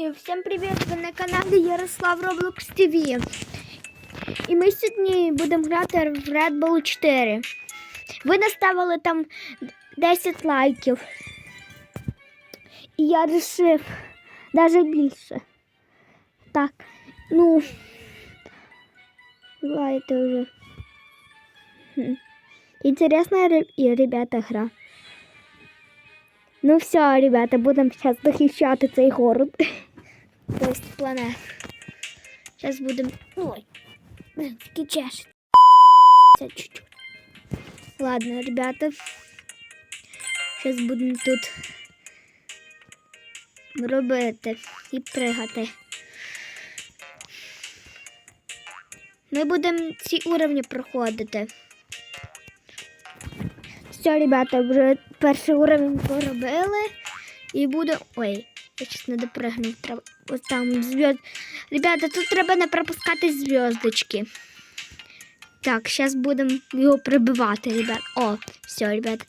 І всім привіт! Ви на каналі Ярослав Roblox TV. І ми сьогодні будемо грати в Red Bull 4. Ви наставили там 10 лайків. І я вирішив навіть більше. Так, ну. Давайте вже. Хм. Интересная ребята гра. Ну все, ребята, будемо зараз захищати цей город. Тобто планет. Зараз будемо. Ой, таки чешет. Це чуть-чуть. Ладно, ребята. Зараз будемо тут робити і пригати. Ми будемо ці уровні проходити. Все, ребята, вже перший уровень поробили. І буде. Ой, я щось не допригнув. Треба. Ось там зв'язд. Ребята, тут треба не пропускати зв'язочки. Так, зараз будемо його прибивати, ребят. О, все, ребят.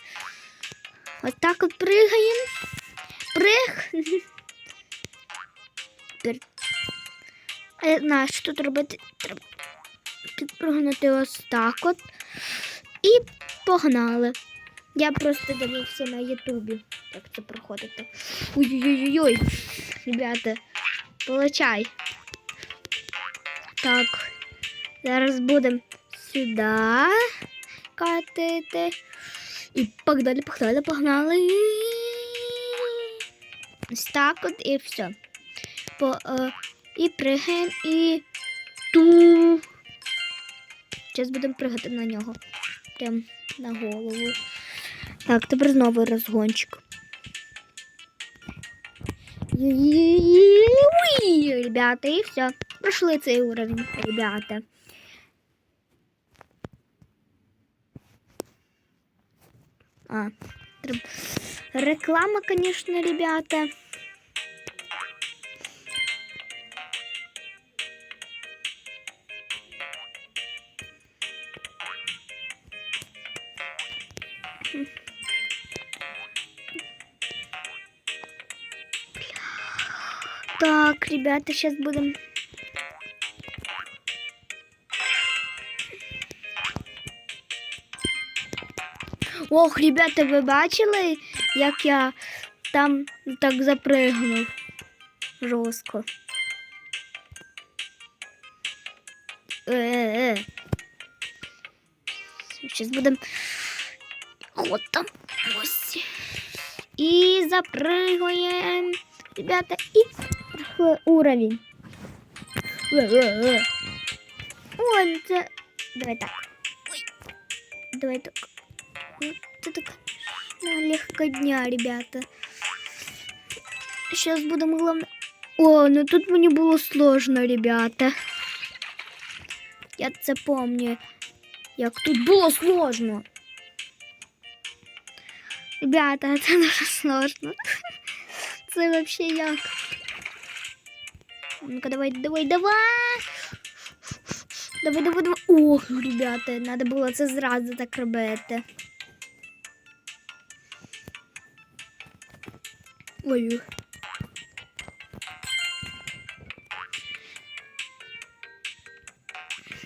Ось так от пригаємо. Приг. Тепер- А я знаю, що тут робити. Треба підпригнути ось так от. І погнали. Я просто дивився на Ютубі, як це проходити. Ой-ой-ой, ребята, получай. Так, зараз будемо сюди катити. І погнали, погнали, погнали. Ось так от і все. По, е, і пригаємо, і ту. Зараз будемо пригати на нього. Прям на голову. Так, тепер знову розгончик. Ребята, і все. Пройшли цей уровень, ребята. А, реклама, конечно, ребята. Так, ребята, сейчас будем. Ох, ребята, ви бачили, як я там так запригнув жорстко. Е-е-е. Сейчас будем. Вот там. Ось. І запрыгуємо. Ребята, пройшли уровень. Е-е-е. Ой, ну це. Давай так. Ой. Давай так. Вот это, конечно, легко дня, ребята. Сейчас будем главное... О, ну тут мені було сложно, ребята. Я це помню, як тут було сложно. Ребята, це дуже сложно. Це вообще як? Ну-ка, давай, давай, давай. Давай, давай, давай. Ох, ребята, надо було це зразу так робити. Ой.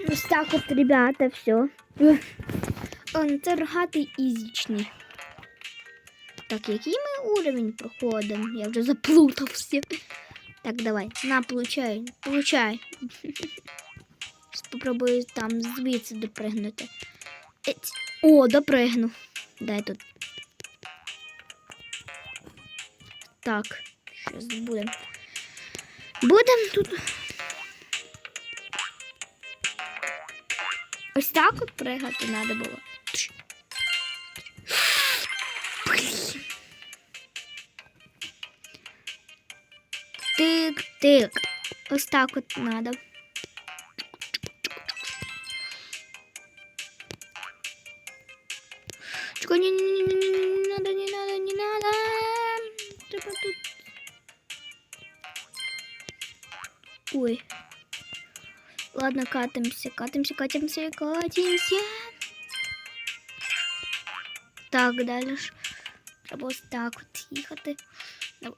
Ось так от, ребята, все. Он, це рогатий ізічний. Так, який ми уровень проходимо? Я вже заплутався. Так, давай, на, получай, получай. Спробую там звідси допригнути. Ець. О, допригну. Дай тут. Так, щось будемо. Будемо тут. Ось так от пригати треба було. Тик-тик. Ось так от треба. Чекай, не, не, не, не, не, надо, не надо, не надо. Треба тут. Ой. Ладно, катимся, катимся, катимся, катимся. Так, далі ж. Треба ось так от їхати. Давай.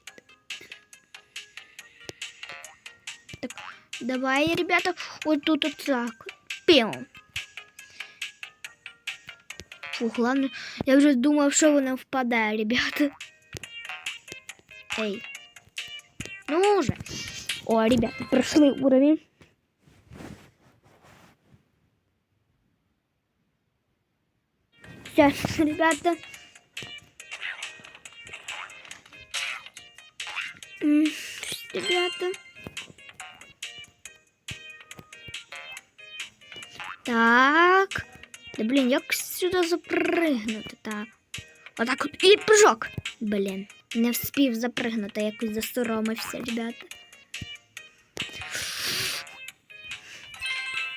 Давай, ребята, вот тут вот так. Піу. Фу, главное, я вже думав, що вона впадає, ребята. Ей. Ну уже. О, ребята, пройшли уровень. Сейчас, ребята. Ребята. Так. Да блін, як сюди запригнути? Так. Отак от. І прыжок. Блін, не вспів запригнути, якось засоромився, ребята.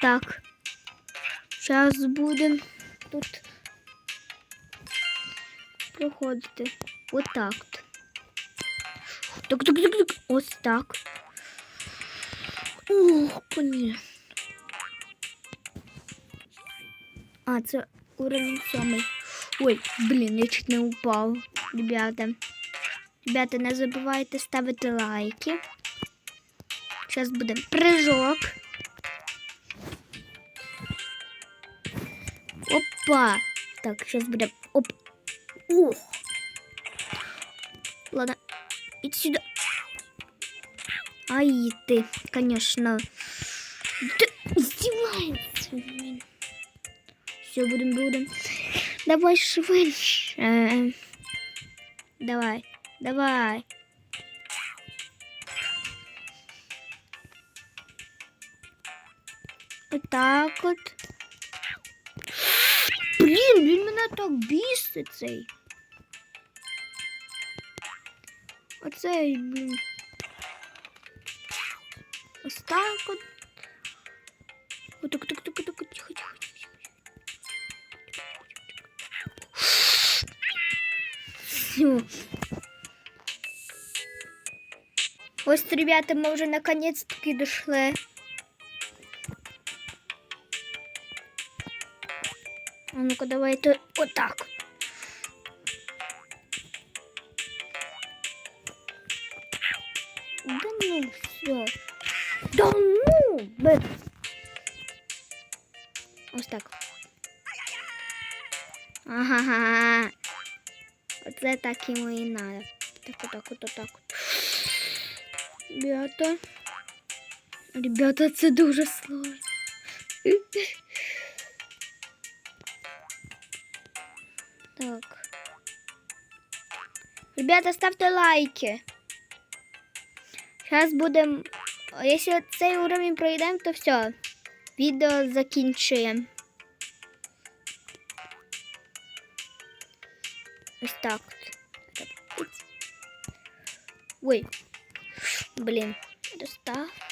Так. Зараз будемо тут проходити. Отак. от. Так, так, так, так. Ось так. Ох, понятно. А, це уровень сьомий. Ой, блін, я чуть не упав. Ребята. Ребята, не забувайте ставити лайки. Зараз буде прыжок. Опа. Так, сейчас буде. Оп. Ух. Ладно. Иди сюда. Ай, ты, конечно. Ты издевается. блин. Все, будем, будем. Давай швидше. Давай, давай. Отак от. Блін, він мене так бісить цей. Оцей, блін. Ось так от. Отак, так, так, так, тихо, тихо, Всё. Ось, ребята, мы уже наконец-таки дошли. А ну-ка, давайте вот так. Да ну, все. Да ну! Б. Ось так. Ага. Оце так йому і надо. Так, отак, от, отак. от. Ребята. Ребята, це дуже сложно. Так. Ребята, ставте лайки. Зараз будемо. Якщо цей уровень пройдемо, то все. Відео закінчуємо. Ось так. Ой. Блін. Достав.